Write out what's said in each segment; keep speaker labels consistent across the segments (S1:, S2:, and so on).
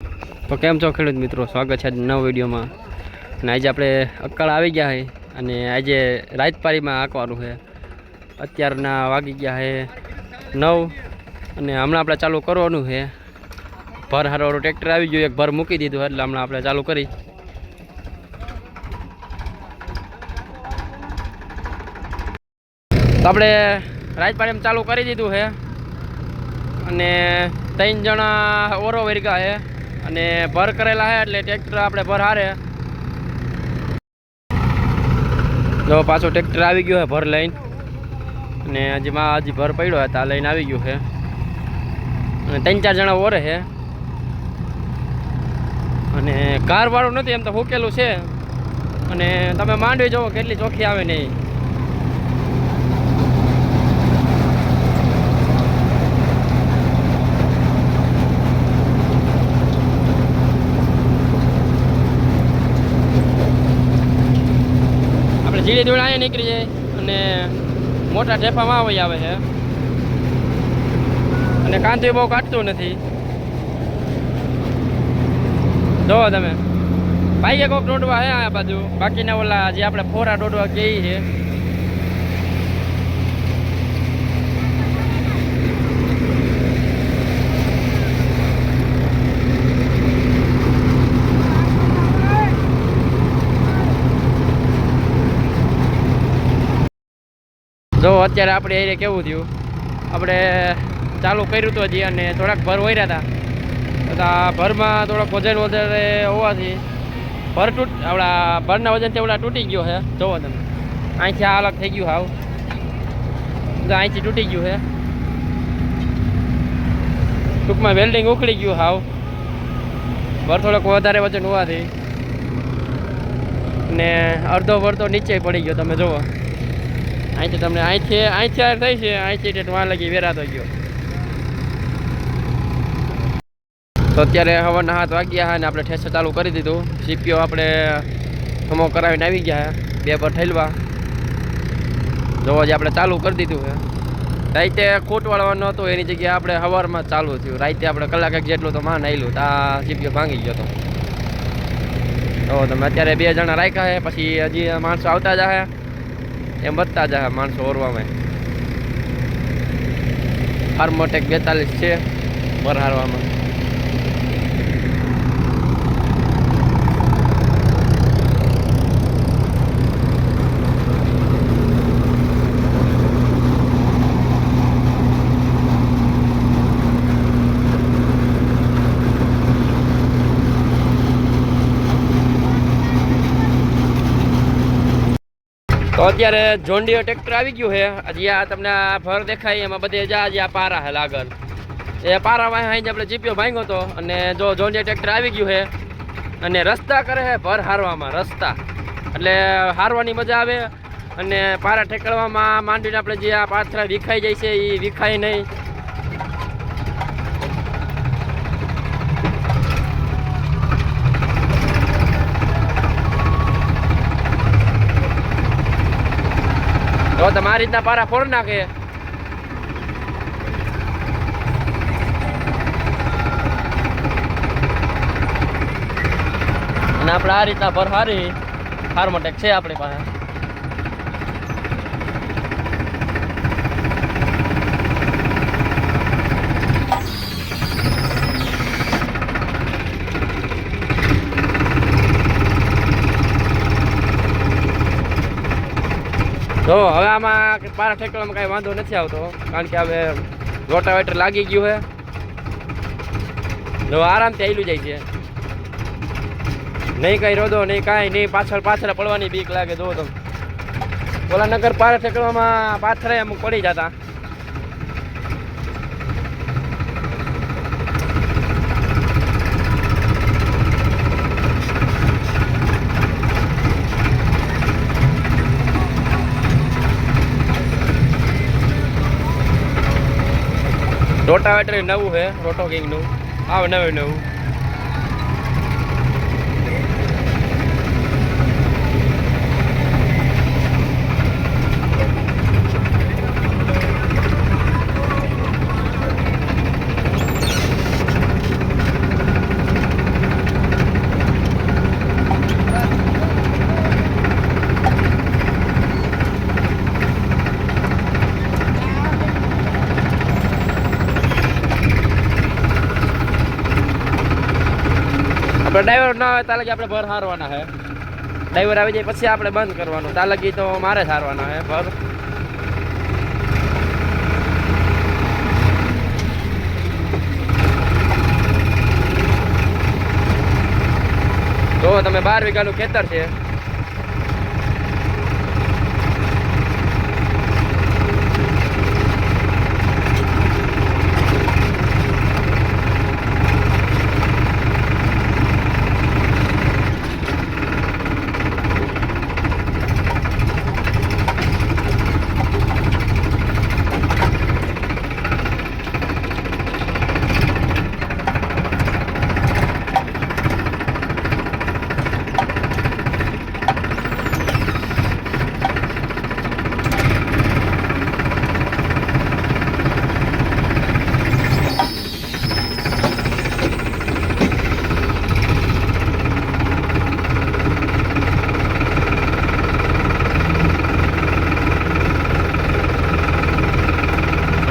S1: તો કેમ છો ખેડૂત મિત્રો? સ્વાગત છે આજના નવા વિડીયોમાં. અને આજે આપણે અક્કળ આવી ગયા છે અને આજે રાજપારીમાં આંકવાનું છે અત્યારના વાગી ગયા છે નવ અને હમણાં આપણે ચાલુ કરવાનું છે ભર હારવાળું ટ્રેક્ટર આવી ગયું, એક ભર મૂકી દીધું એટલે હમણાં આપણે ચાલુ કરી. આપણે રાજપાડીમાં ચાલુ કરી દીધું છે અને ત્રણ જણા ઓરો વર્ગા છે અને ભર કરેલા છે એટલે ટ્રેક્ટર આપણે ભર હારે. જો પાછો ટ્રેક્ટર આવી ગયો છે ભર લઈને. અને હજી માં હજી ભર પડ્યો હતા લઈને આવી ગયું છે અને ત્રણ ચાર જણા ઓરે છે અને કારવાળું નથી એમ તો હુકેલું છે. અને તમે માંડવી જુઓ કેટલી ચોખ્ખી આવે નહીં આપણે જીડી દોડ અહીંયા નીકળી જાય અને મોટા ઢેફામાં આવી આવે છે. અને કાંતિ બહુ કાઢતું નથી. જો તમે. ભાઈએ કોક દોડવા હે આ બાજુ. બાકીના ઓલા જે આપણે ફોરા દોડવા કહીએ છે જો અત્યારે આપણે એ કેવું થયું? આપણે ચાલુ કર્યું હતું હજી અને થોડાક ભર વર્યા હતા બધા ભરમાં થોડાક વજન વધારે હોવાથી ભર તૂટ, આપણા ભરના વજનથી ઓલા તૂટી ગયો છે જોવો તમે. અહીંથી આ અલગ થઈ ગયું હાવ. તો અહીંથી તૂટી ગયું છે ટૂંકમાં વેલ્ડિંગ ઉખડી ગયું હાવ. ભર થોડોક વધારે વજન હોવાથી. ને અડધો ભર તો નીચે પડી ગયો, તમે જુઓ અહીંથી તમને અહીંથી અહીંથી આ થઈ છે અહીંથી ટેટ વાં લગી વેરાતો ગયો. તો અત્યારે હવાના હાથ વાગ્યા હા અને આપણે ઠેસર ચાલુ કરી દીધું. સીપીઓ આપણે સમો કરાવીને આવી ગયા બે પર ઠેલવા. જોવા જે આપણે ચાલુ કરી દીધું છે. રાતે ખોટ વાળવાનું હતું, એની જગ્યાએ આપણે સવારમાં ચાલુ થયું. રાતે આપણે કલાક એક જેટલું તો માન આવેલું તો આ સીપીઓ ભાંગી ગયો હતો. તો તમે અત્યારે બે જણા રાખ્યા છે, પછી હજી માણસો આવતા જાય એમ વધતા જાય માણસો ઓરવામાં. ફાર્મોટેક બેતાલીસ છે બરહારવામાં તો અત્યારે જોન્ડિયો ટ્રેક્ટર આવી ગયું છે. હજી આ તમને આ ભર દેખાય, એમાં બધે જા આ પારા હે લાગલ. એ પારામાં અહીં આપણે જીપ્યો ભાંગ્યો હતો અને જો જોન્ડિયો ટ્રેક્ટર આવી ગયું છે, અને રસ્તા કરે છે ભર હારવામાં, રસ્તા. એટલે હારવાની મજા આવે, અને પારા ઠેકડવામાં માંડીને આપણે જે આ પાથરા વિખાઈ જાય છે એ વિખાય નહીં. તો તમારી રીતના પારા ફોડ નાખે. અને આપણે આ રીતના ભર હારી. ફાર્મટેક છે આપણી પાસે. તો હવે આમાં પારા ઠેકડામાં કાંઈ વાંધો નથી આવતો, કારણ કે હવે રોટાવેટર લાગી ગયું છે. જો આરામથી આવેલું જાય છે. નહીં કાંઈ રોદો નહીં કાંઈ, નહીં પાછળ પાછળ પડવાની બીક લાગે, જો તમે ઓલા નગર પારા ઠેકવામાં પાથરે અમુક પડી જતા. રોટાવેટર નવું છે રોટો કિંગનું. આવે નવું નવું. ડ્રાઈવર ના હોય ત્યાં લગી આપણે ભર હારવાના છે ડ્રાઈવર આવી જાય, પછી આપણે બંધ કરવાનું. ત્યાં લગી તો મારે જ હારવાના છે ભર. તો તમે બાર વીઘાનું ખેતર છે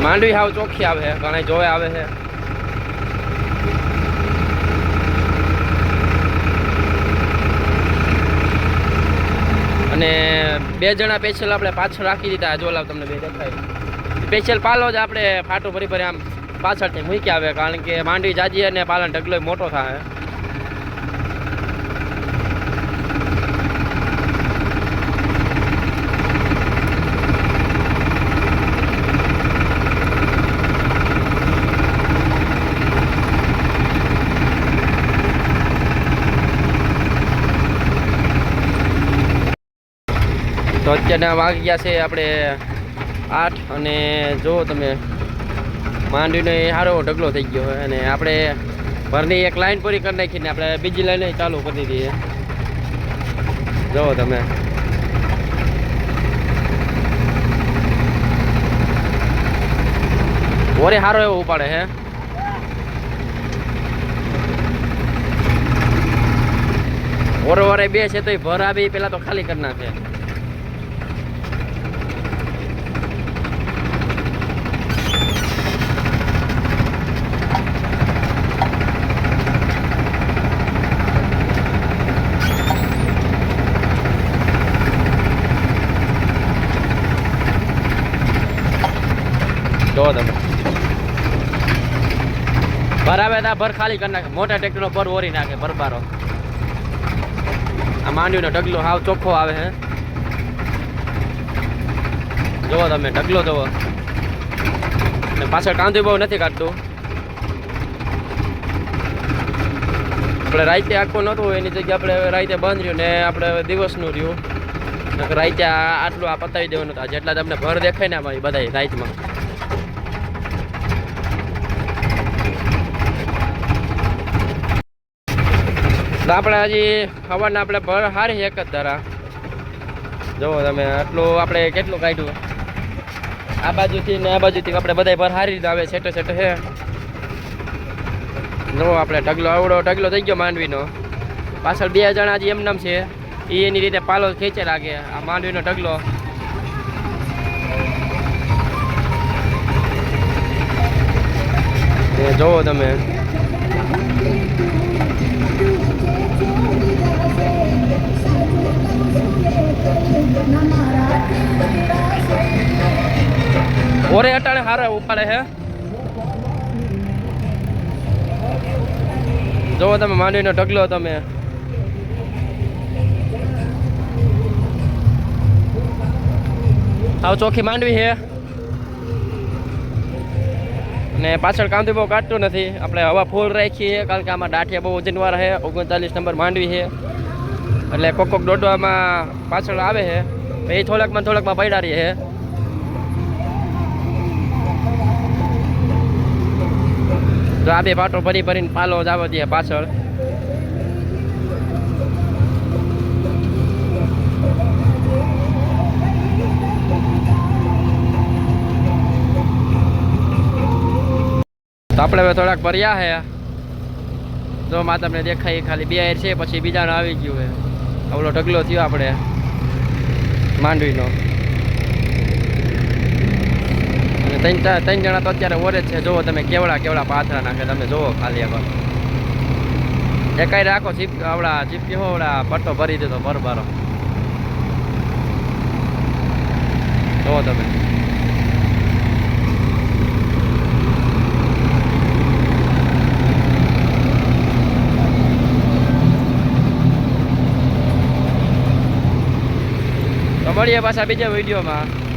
S1: માંડવી હાવ ચોખ્ખી આવે છે ઘણા જોવે આવે છે. અને બે જણા સ્પેશિયલ આપણે પાછળ રાખી દીધા, જો લાવ તમને બે દેખાય. સ્પેશિયલ પાલો જ આપણે ફાટો ભરી ભરી આમ પાછળથી મૂકી આવે, કારણ કે માંડવી જાજી અને પાલન ઢગલો મોટો થાય. તો અત્યારના વાગ્યા છે આપણે આઠ અને જો તમે માંડવીનો એ સારો ઢગલો થઈ ગયો અને આપણે ભરની એક લાઈન પૂરી કરી નાખીને આપણે બીજી લાઈન ચાલુ કરી દઈએ જુઓ તમે. વરે સારો એવો ઉપાડે હે. ઓરો ઓરે બે છે તો ભર આવી પેલા તો ખાલી કરી નાખે જો તમે ભર ખાલી કરી નાખે. મોટા ટ્રેક્ટરનો ભર ઓરી નાખે ભરબારો આ માંડવીનો ઢગલો હાવ ચોખ્ખો આવે છે જુઓ તમે, ઢગલો જુઓ. ને પાછળ કાંધી બહુ નથી કાઢતું. આપણે રાતે આખું નહોતું એની જગ્યાએ આપણે રાતે બંધ રહ્યું ને આપણે દિવસનું રહ્યું. રાતે આટલું આ પતાવી દેવાનું હતું જેટલા તમને ભર દેખાય ને બધા રાતમાં. તો આપણે હજી હવાના આપણે ભર હારી એક જ ધરા. જુઓ તમે, આટલું આપણે કેટલું કાઢ્યું? આ બાજુથી ને આ બાજુથી આપણે બધા ભર હારી રીતે આવે, છેટે છેટે છે જુઓ આપણે, ઢગલો, આવડો ઢગલો થઈ ગયો માંડવીનો. પાછળ બે જણા હજી એમનામ છે, એ એની રીતે પાલો ખેંચે લાગે, આ માંડવીનો ઢગલો. જુઓ તમે. હારા ઉપાડે હે. જોવો તમે માંડવીનો ઢગલો તમે. આવ ચોખ્ખી માંડવી છે ને પાછળ કાંદી બહુ કાઢતું નથી. આપણે હવા ફૂલ રાખી છે કારણ કે આમાં દાંઠિયા બહુ વજનવાર છે ઓગણચાલીસ નંબર માંડવી છે એટલે કોક કોક દોડવામાં પાછળ આવે છે એ થોડાકમાં થોડાકમાં પડ્યા રહીએ છે તો આ બે પાટો ભરી ભરીને પાલો જ આવે ત્યાં પાછળ. તો આપણે હવે થોડાક ભર્યા છે જો માં તમને દેખાય ખાલી બે એર છે, પછી બીજાનો આવી ગયું હે. આવલો ઢગલો થયો આપણે. માંડવીનો અને ત્રણ ચાર ત્રણ જણા તો અત્યારે ઓરે છે. જુઓ તમે કેવડા કેવડા પાથરા નાખે. તમે જુઓ ખાલી આગળ એકાઈ રાખો, જીપ આવડા જીપ કેવો, આવડા પટ્ટો ભરી દીધો બરબારો. જુઓ તમે. મળીએ પાછા બીજા વિડીયોમાં.